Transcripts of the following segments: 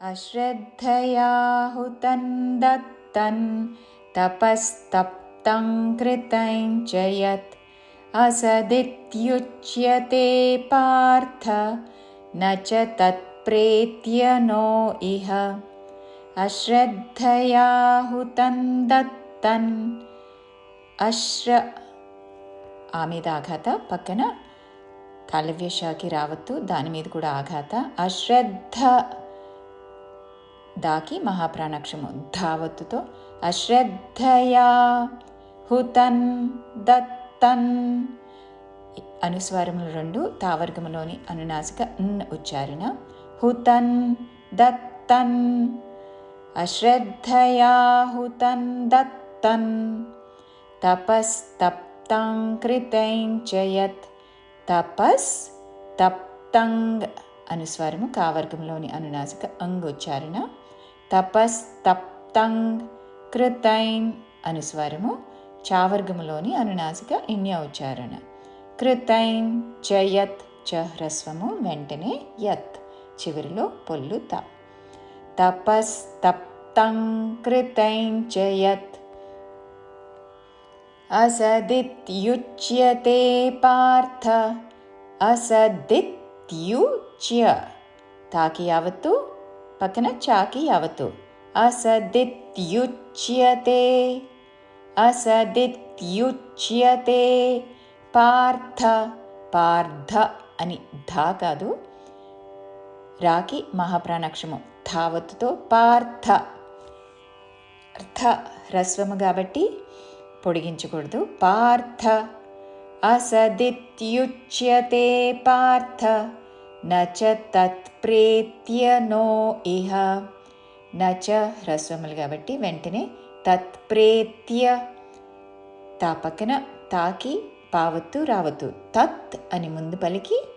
अश्रद्धयाहुतं दत्तन् तपस्तप्तं कृतं च यत् असदित्युच्यते पार्थ न च तत्प्रेत्य नो इह అశ్రద్ధయాహుతం దత్తన్ అశ్ర ఆ మీద ఆఘాత పక్కన కాలవ్యషాకి రావద్దు దాని మీద కూడా ఆఘాత అశ్రద్ధ దాకి మహాప్రాణాక్షము. ధావత్తుతో అశ్రద్ధయా హుతన్ దత్తన్ అనుస్వారములు రెండు తావర్గములోని అనునాసిక న్ ఉచ్చారణ. హుతన్ దత్తన్ అశ్రద్ధయా హుతన్ దత్తన్ తపస్తప్తం కృతం తపస్ తప్తంగ్ అనుస్వారము కావర్గంలోని అనునాసిక అంగ్ ఉచ్చారణ. తపస్తప్తంగ్ కృతైన్ అనుస్వరము చావర్గములోని అనునాసిక ఇన్య ఉచ్చారణ కృతైన్ జయత్ చ హ్రస్వము వెంటనే యత్ చివరిలో పొల్లు త. తపస్తప్తం కృతైం జయత్ అసదిత్యుచ్యతే పార్థ అసదిత్యుచ్య. తాకి యావత్తు పక్కన చాకి యావత్తు. అసదిత్యుచ్యతే అసదిత్యుచ్యతే పార్థ పార్థ అని ధా కాదు. రాకి మహాప్రాణాక్షము. ధావత్తుతో పార్థ. అర్థ హ్రస్వము కాబట్టి పొడిగించకూడదు. పార్థ. అసదిత్యుచ్యతే పార్థ. నచ తత్ప్రేత్య నో ఇహ. నచ హ్రస్వములు కాబట్టి వెంటనే తత్ప్రేత్య తా పక్కన తాకి పావత్తు రావద్దు తత్ అని ముందు పలికి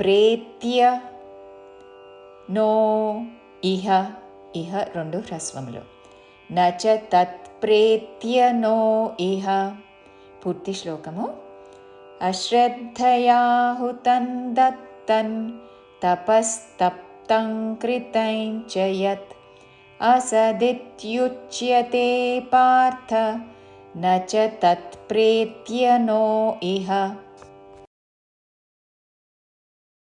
ప్రేత్య నో ఇహ. ఇహ రెండు హ్రస్వములు. నచ తత్ప్రేత్య నో ఇహ. పూర్తి శ్లోకము. అశ్రద్ధయాహుతం तन्तपस्तप्तं कृतं च यत् असदित्युच्यते पार्थ न च तत्प्रेत्य नो इह।